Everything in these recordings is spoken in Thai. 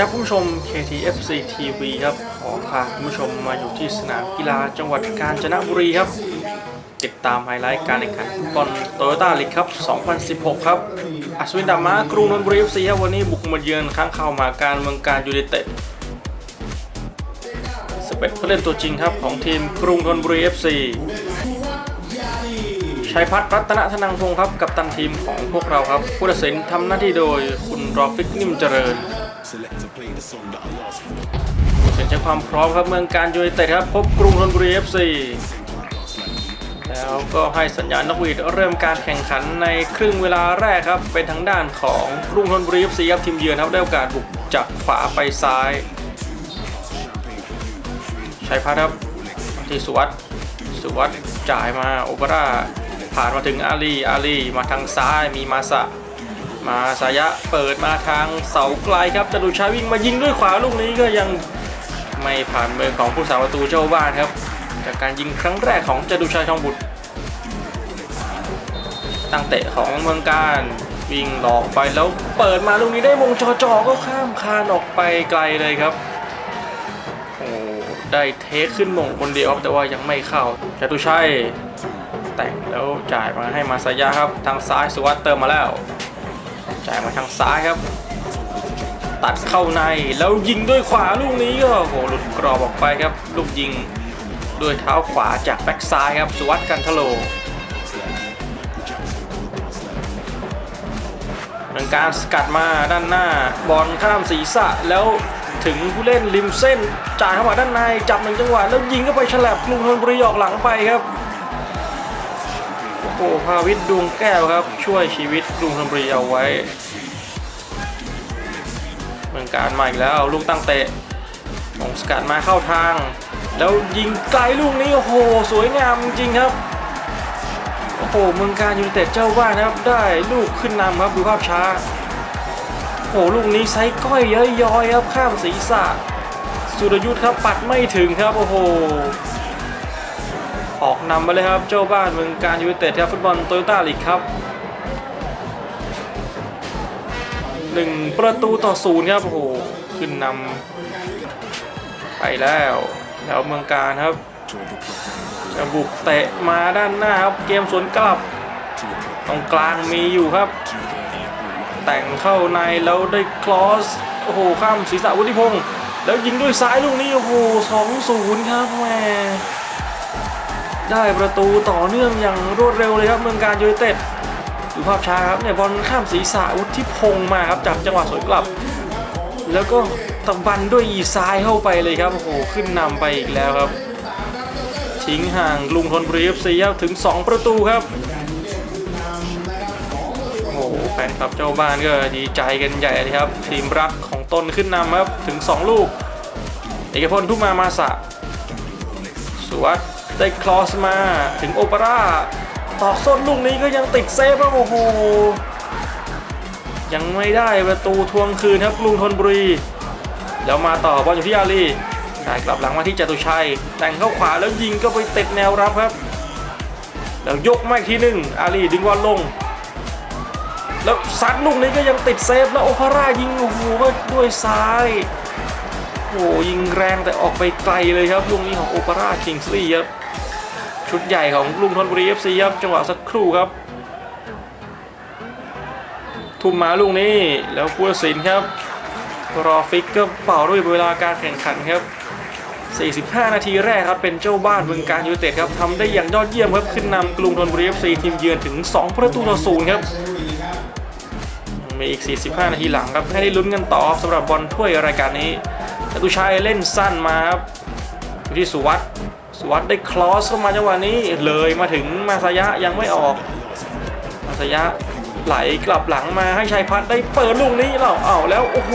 ครับคุณผู้ชม KTFC TV ครับ ขอพาคุณผู้ชมมาอยู่ที่สนามกีฬาจังหวัดกาญจนบุรีครับ ติดตามไฮไลท์การแข่งขันฟุตบอลโตโยต้าลีกครับ 2016 ครับ อัศวินดามากรุงนนทบุรี FC ครับวันนี้บุกมาเยือนค้างข่าวมาการเมืองการยูไนเต็ดสเปดผู้เล่นตัวจริงครับของทีมกรุงธนบุรี FC ชัยพัฒน์รัตนธนังพงศ์ครับกับตันทีมของพวกเราครับผู้ตัดสินทำหน้าที่โดยคุณรอฟิกนิ่มเจริญ ตัดสินใช้ความพร้อมครับเมืองการยูไนเต็ดครับ พบกรุงธนบุรี FC แล้วก็ให้สัญญาณนกหวีดเริ่มการแข่งขันในครึ่งเวลาแรกครับ เป็นทางด้านของกรุงธนบุรี FC ครับทีมเยือนครับได้โอกาสบุกจากขวาไปซ้ายชัยพัฒน์ครับที่สุวัสด์สุวัสด์จ่ายมาโอเปร่าผ่านมาถึงอาลีอาลีมาทางซ้ายมีมาสะ มาสายะเปิดมาทางเสาไกลครับจตุชัยวิ่งมายิงด้วยขวาลูกนี้ก็ยังไม่ผ่านมือของผู้สาประตูเจ้าบ้านครับ จากการยิงครั้งแรกของจตุชัยทองบุตร ตั้งเตะของเมืองการวิ่งหลอกไปแล้วเปิดมาลูกนี้ได้มงจอจอก็ข้ามคานออกไปไกลเลยครับโอ้ได้เทคขึ้นมงคนเดียวแต่ว่ายังไม่เข้าจตุชัยแต่งแล้วจ่ายมาให้มาสายะครับ ทางซ้ายสุวัสด์เติมมาแล้ว จ่ายมาทางซ้ายครับ ตัดเข้าในแล้วยิงด้วยขวาลูกนี้ก็โหหลุดกรอบออกไปครับ ลูกยิงด้วยเท้าขวาจากแบ็กซ้ายครับสุวัสด์กันทโลเป็นการสกัดมาด้านหน้าบอลข้ามศีรษะแล้วถึงผู้เล่นริมเส้นจ่ายเข้ามาด้านในจับหนึ่งจังหวะแล้วยิงเข้าไปฉลับกรุงธนบุรีออกหลังไปครับ โอ้โหภาวิทย์ดวงแก้วครับ ช่วยชีวิตกรุงธนบุรีเอาไว้เมืองการมาอีกแล้วลูกตั้งเตะมงสกัดมาเข้าทาง แล้วยิงไกลลูกนี้โอ้โหสวยงามจริงครับโอ้โหเมืองการยูนเต็ดเจ้าบ้านนะครับได้ลูกขึ้นนำครับดูภาพช้าโอ้โหลูกนี้ไซส์ก้อยเย้ยย้อยครับข้ามศีรษะสุรยุทธ์ครับปัดไม่ถึงครับโอ้โห ออกนำไปเลยครับเจ้าบ้านเมืองการยูไนเต็ดครับฟุตบอลโตโยต้าลีกครับหนึ่งประตูต่อศูนย์ครับโอ้โหขึ้นนำไปแล้ว แล้วเมืองการครับจะบุกเตะมาด้านหน้าครับเกมสวนกลับตรงกลางมีอยู่ครับ แต่งเข้าในแล้วได้คลอสโอ้โหข้ามศีรษะวุฒิพงศ์แล้วยิงด้วยซ้ายลูกนี้โอ้โหสองศูนย์ครับแหม ได้ประตูต่อเนื่องอย่างรวดเร็วเลยครับเมืองการยูไนเต็ดดูภาพช้าครับเนี่ยบอลข้ามศีรษะวุฒิพงศ์มาครับจากจังหวะสวนกลับ แล้วก็ตะบันด้วยอีซ้ายเข้าไปเลยครับโอ้โหขึ้นนำไปอีกแล้วครับทิ้งห่างลุงทนบุรีเอฟซีครับถึง 2 ประตูครับโอ้โหแฟนคลับเจ้าบ้านก็ดีใจกันใหญ่เลยครับ ทีมรักของตนขึ้นนำครับถึง 2 ลูก เอกพลทุกมามาสะสวัสด ได้คลอสมาถึงโอเปร่าตอกส้นลูกนี้ก็ยังติดเซฟครับโอ้โหยังไม่ได้ประตูทวงคืนครับกรุงธนบุรี แล้วมาต่อบอลอยู่ที่อาลีได้กลับหลังมาที่จตุชัย แต่งเข้าขวาแล้วยิงก็ไปติดแนวรับครับ แล้วยกมาอีกทีหนึ่งอาลีดึงบอลลง แล้วซัดลูกนี้ก็ยังติดเซฟแล้วโอเปร่ายิงโอ้โหก็ด้วยซ้ายโอ้ยิงแรงแต่ออกไปไกลเลยครับลูกนี้ของโอเปร่าคิงส์ลีย์ครับ ชุดใหญ่ของลุงธนบุรีเอฟซีครับจังหวะสักครู่ครับ ทุ่มมาลูกนี้แล้วผู้ตัดสินครับ รอฟิกก็เป่าด้วยเวลาการแข่งขันครับ 45 นาทีแรกครับเป็นเจ้าบ้านเมืองการยูเต็ดครับทำได้อย่างยอดเยี่ยมครับขึ้นนำกรุงธนบุรีเอฟซีทีมเยือนถึง 2 ประตูต่อศูนย์ครับมีอีก 45 นาทีหลังครับให้ได้ลุ้นกันต่อสำหรับบอลถ้วยรายการนี้ตุชัยเล่นสั้นมาครับอยู่ที่สุวัสด์ สวัสดได้คลอสเข้ามาจังหวะนี้เลยมาถึงมาสายะยังไม่ออก มาสายะไหลกลับหลังมาให้ชัยพัฒน์ได้เปิดลูกนี้แล้วอ้าแล้วโอ้โห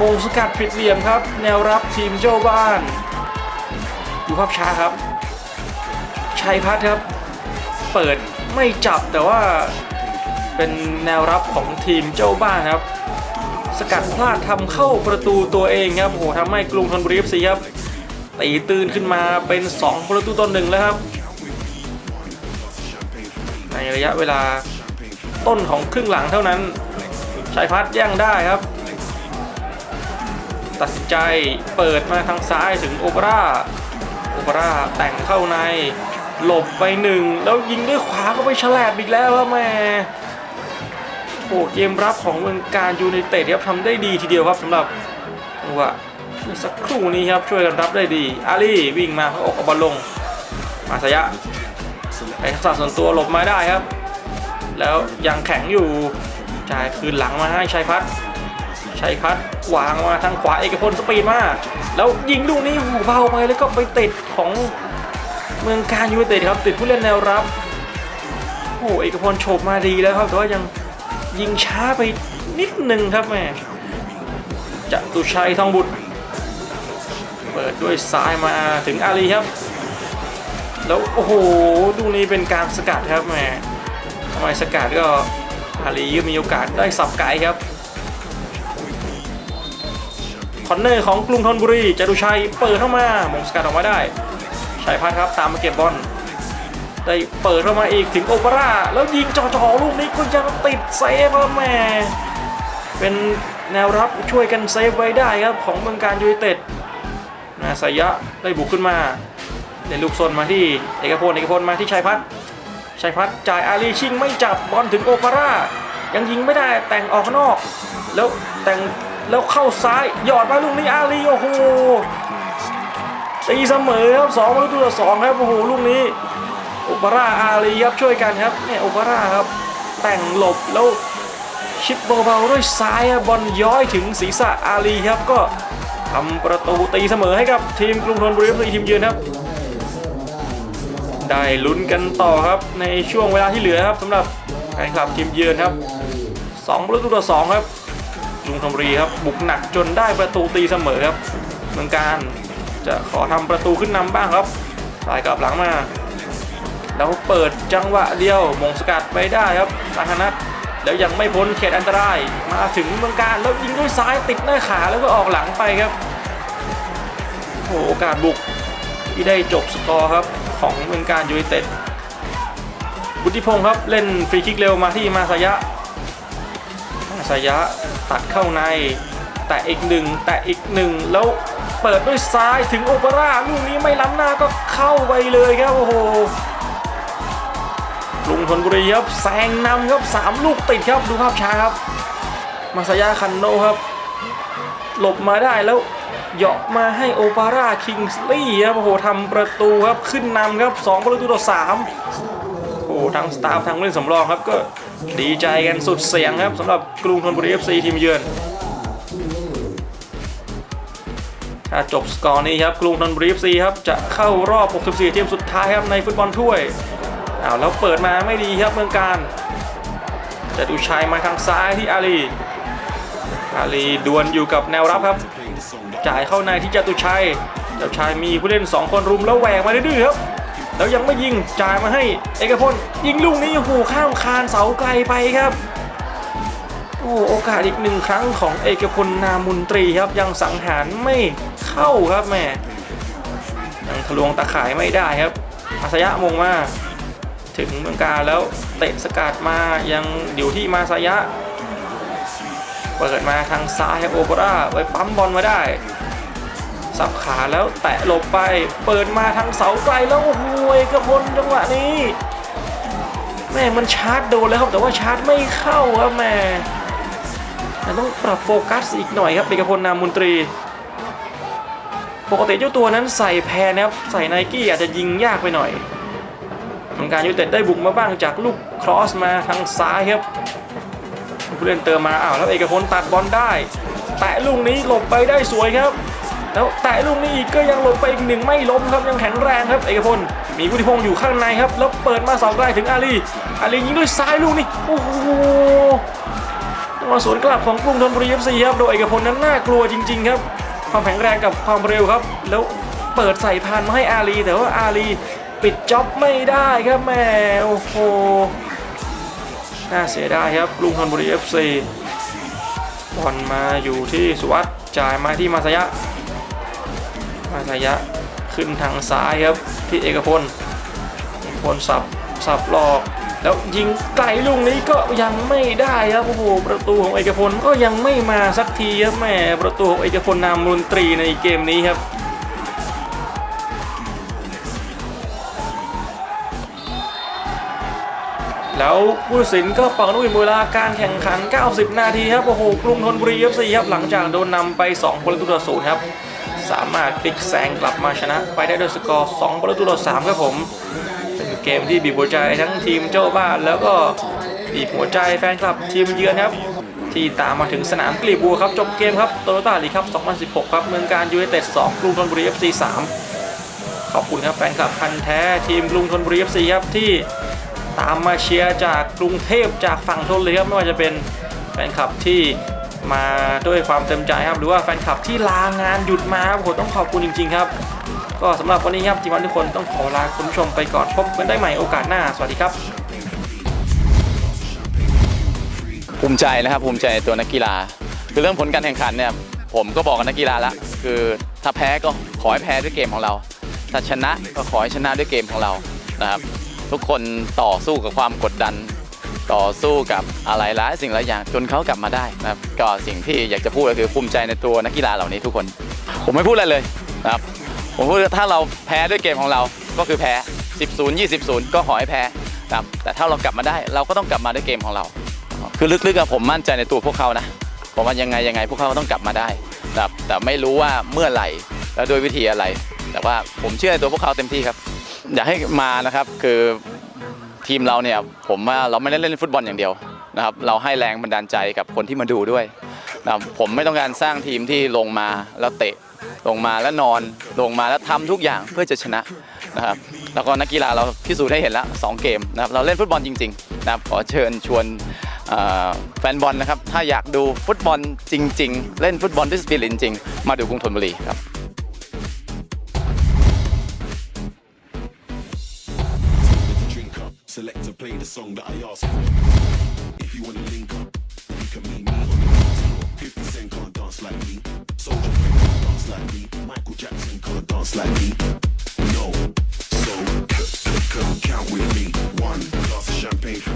มงสกัดผิดเหลี่ยมครับ แนวรับทีมเจ้าบ้านดูภาพช้าครับ ชัยพัฒน์ครับ เปิดไม่จับแต่ว่าเป็นแนวรับของทีมเจ้าบ้านครับ สกัดพลาดทำเข้าประตูตัวเองครับโอ้โหทำให้กรุงธนบุรีเอฟซีครับ ตีตื่นขึ้นมาเป็น2ประตูต่อหนึ่งแล้วครับ ในระยะเวลาต้นของครึ่งหลังเท่านั้นชัยพัฒน์แย่งได้ครับ ตัดสินใจเปิดมาทางซ้ายถึงโอเปร่าโอเปร่าแต่งเข้าในหลบไปหนึ่งแล้วยิงด้วยขวาก็ไปฉลบอีกแล้วครับแม่โอ้เกมรับของเมืองการยูไนเต็ดครับทำได้ดีทีเดียวครับสำหรับจังหวะเมื่อ สักครู่นี้ครับช่วยกันรับได้ดี อาลีวิ่งมาเขาออกเอาบอลลง มาสยะไอ้ทักษะส่วนตัวหลบมาได้ครับ แล้วยังแข็งอยู่จ่ายคืนหลังมาให้ชัยพัฒน์ชัยพัฒน์วางมาทางขวาเอกพลสปีดมาแล้วยิงลูกนี้หูเบาไปแล้วก็ไปติดของเมืองการยูไนเต็ดครับ ติดผู้เล่นแนวรับโอ้โหเอกพลโฉบมาดีแล้วครับแต่ว่ายังยิงช้าไปนิดนึงครับแม่จะตุชัยทองบุตร เปิดด้วยซ้ายมาถึงอาลีครับ แล้วโอ้โหดูนี้เป็นการสกัดครับแหม่ทำไมสกัดก็อาลีก็มีโอกาสได้สับไก่ครับคอนเนอร์ของกรุงธนบุรีจตุชัยเปิดเข้ามามงสกัดออกมาได้ชัยพัฒน์ครับตามมาเก็บบอลได้เปิดเข้ามาอีกถึงโอเปร่า แล้วยิงจ่อๆลูกนี้ก็ยังติดเซฟครับแม่เป็นแนวรับช่วยกันเซฟไว้ได้ครับของเมืองการยูไนเต็ด นาสายะได้บุกขึ้นมาเล่นลูกซนมาที่เอกพลเอกพลมาที่ชัยพัฒน์ชัยพัฒน์จ่ายอาลีชิงไม่จับบอลถึงโอปาร่ายังยิงไม่ได้แต่งออกนอก แล้วแต่งแล้วเข้าซ้ายหยอดมาลูกนี้อาลีโอ้โหตีเสมอครับสองประตูต่อสองครับโอ้โหลูกนี้โอปาร่าอาลีครับช่วยกันครับเนี่ยโอปาร่าครับแต่งหลบแล้วชิปเบาๆด้วยซ้ายบอลย้อยถึงศีรษะอาลีครับก็ ทำประตูตีเสมอให้กับทีมกรุงธนบุรีเอฟซีทีมเยือนครับ ได้ลุ้นกันต่อครับในช่วงเวลาที่เหลือครับสำหรับแฟนคลับทีมเยือนครับ2ประตูต่อ2ครับลุงธนบุรีครับบุกหนักจนได้ประตูตีเสมอครับเมืองการจะขอทำประตูขึ้นนำบ้างครับสายกลับหลังมาแล้วเปิดจังหวะเดียวมงสกัดไปได้ครับสังหนัท แล้วยังไม่พ้นเขตอันตราย มาถึงเมืองการแล้วยิงด้วยซ้ายติดหน้าขาแล้วก็ออกหลังไปครับโอ้โอกาสบุกที่ได้จบสกอร์ครับของเมืองการยูไนเต็ดบุติพงศ์ครับเล่นฟรีคิกเร็วมาที่มาซายะมาซายะตัดเข้าในแต่อีกหนึ่งแต่อีกหนึ่งแล้วเปิดด้วยซ้ายถึงโอเปร่าลูกนี้ไม่ล้ำหน้าก็เข้าไปเลยครับโอ้โห กรุงธนบุรีครับแซงนำครับสามลูกติดครับดูภาพช้าครับ มาซายะคันโนครับ หลบมาได้แล้วเหยาะมาให้โอปาร่าคิงส์ลี่ครับโอ้โหทำประตูครับขึ้นนำครับ2ประตูต่อ3โอ้โหทั้งสตาฟทั้งเล่นสำรองครับก็ดีใจกันสุดเสียงครับสำหรับกรุงธนบุรี FC ทีมเยือนถ้าจบสกอร์นี้ครับกรุงธนบุรี FC ครับจะเข้ารอบ 64 ทีมสุดท้ายครับในฟุตบอลถ้วย อ้าวแล้วเปิดมาไม่ดีครับเมืองการ จะดูชัยมาทางซ้ายที่อาลีอาลีดวลอยู่กับแนวรับครับ จ่ายเข้าในที่จตุชัยจตุชัยมีผู้เล่น 2 คนรุมแล้วแหวกมาดื้อๆครับ แล้วยังไม่ยิงจ่ายมาให้เอกพลยิงลูกนี้โอ้โหข้ามคานเสาไกลไปครับโอ้โอกาสอีกหนึ่งครั้งของเอกพลนามุนตรีครับยังสังหารไม่เข้าครับแม่ยังทะลวงตะข่ายไม่ได้ครับอาสยะมงมา ถึงเมืองกาแล้วเตะสกัดมายังอยู่ที่มาสยะเปิดมาทางซ้ายโอเปร่าไปปั๊มบอลมาได้ สับขาแล้วแตะหลบไป เปิดมาทางเสาไกลแล้วโอ้โหเอกพลจังหวะนี้แม่มันชาร์จโดนแล้วครับแต่ว่าชาร์จไม่เข้าครับแม่แต่ต้องปรับโฟกัสอีกหน่อยครับเอกพลนามมนตรี ปกติเจ้าตัวนั้นใส่แพรนะครับใส่ไนกี้อาจจะยิงยากไปหน่อย ทางการยูเต็ดได้บุกมาบ้างจากลูกครอสมาทางซ้ายครับผู้เล่นเติมมาอ้าวแล้วเอกพลตัดบอลได้ แตะลูกนี้หลบไปได้สวยครับแล้วแตะลูกนี้อีกก็ยังหลบไปอีกหนึ่งไม่ล้มครับยังแข็งแรงครับเอกพลมีวุฒิพงศ์อยู่ข้างในครับแล้วเปิดมาเสาไกลถึงอาลีอาลียิงด้วยซ้ายลูกนี้โอ้โหจังหวะสวนกลับของกรุงธนบุรีเอฟซีครับโดยเอกพลนั้นน่ากลัวจริง ๆ ครับ ความแข็งแรงกับความเร็วครับ แล้วเปิดใส่พานมาให้อาลีแต่ว่าอาลี ปิดจ็อบไม่ได้ครับแม่โอ้โหน่าเสียดายครับกรุงธนบุรี FC บอลมาอยู่ที่สุวัสด์จ่ายมาที่มาสยะ มาสยะขึ้นทางซ้ายครับที่เอกพลเอกพลสับสับหลอกแล้วยิงไกลลูกนี้ก็ยังไม่ได้ครับโอ้โหประตูของเอกพลก็ยังไม่มาสักทีครับแม่ประตูของเอกพลนามมนตรีในเกมนี้ครับ แล้วผู้ตัดสินก็เป่านุ่ยเวลาการแข่งขัน 90 นาทีครับโอ้โหกรุงธนบุรี FC ครับหลังจากโดนนำไป 2 ประตูต่อศูนย์ครับสามารถพลิกแซงกลับมาชนะ ไปได้ด้วยสกอร์ 2 ประตูต่อ3ครับผมเป็นเกมที่บีบหัวใจทั้งทีมเจ้าบ้านแล้วก็บีบหัวใจแฟนคลับทีมเยือนครับที่ตามมาถึงสนามกลีบบัวครับจบเกมครับโตโยต้าลีครับ 2016 ครับเมืองการยูไนเต็ด 2 กรุงธนบุรี FC 3 ขอบคุณครับแฟนคลับพันแท้ทีมกรุงธนบุรี FC ครับที่ ตามมาเชียร์จากกรุงเทพจากฝั่งทนเลยครับไม่ว่าจะเป็นแฟนคลับที่มาด้วยความเต็มใจครับ หรือว่าแฟนคลับที่ลางานหยุดมาครับผมต้องขอบคุณจริง ๆ ครับ ก็สำหรับวันนี้ครับทีมงานทุกคนต้องขอลาคุณผู้ชมไปก่อนพบกันได้ใหม่โอกาสหน้า สวัสดีครับ ภูมิใจนะครับภูมิใจในตัวนักกีฬา คือเรื่องผลการแข่งขันเนี่ยผมก็บอกกับนักกีฬาล้วคือถ้าแพ้ก็ขอให้แพ้ด้วยเกมของเรา ถ้าชนะก็ขอให้ชนะด้วยเกมของเรานะครับ ทุกคนต่อสู้กับความกดดัน ต่อสู้กับอะไรหลายสิ่งหลายอย่างจนเขากลับมาได้นะครับก็สิ่งที่อยากจะพูดก็คือภูมิใจในตัวนักกีฬาเหล่านี้ทุกคน ผมไม่พูดอะไรเลยนะครับผมพูดถ้าเราแพ้ด้วยเกมของเราก็คือแพ้ 10 0 20 0 ก็ขอให้แพ้นะครับแต่ถ้าเรากลับมาได้เราก็ต้องกลับมาด้วยเกมของเรา คือลึกๆอะผมมั่นใจในตัวพวกเขานะผมว่ายังไงยังไงพวกเขาก็ต้องกลับมาได้นะครับแต่ไม่รู้ว่าเมื่อไหร่และด้วยวิธีอะไร แต่ว่าผมเชื่อในตัวพวกเขาเต็มที่ครับ อยากให้มานะครับคือทีมเราเนี่ยผมว่าเราไม่ได้เล่นฟุตบอลอย่างเดียวนะครับเราให้แรงบันดาลใจกับคนที่มาดูด้วยนะครับผมไม่ต้องการสร้างทีมที่ลงมาแล้วเตะลงมาแล้วนอนลงมาแล้วทำทุกอย่างเพื่อจะชนะนะครับแล้วก็นักกีฬาเราพิสูจน์ให้เห็นแล้วสองเกมนะครับเราเล่นฟุตบอลจริงๆนะครับขอเชิญชวนเอ่อแฟนบอลนะครับถ้าอยากดูฟุตบอลจริง ๆ เล่นฟุตบอลด้วยสปิริตจริงๆมาดูกรุงธนบุรีครับ Select to play the song that I asked for. If you wanna link up, you can meet me on the dance floor. 50 Cent can't dance like me. Soldier Boy can't dance like me. Michael Jackson can't dance like me. No. So, c- c- c- count with me. One glass of champagne for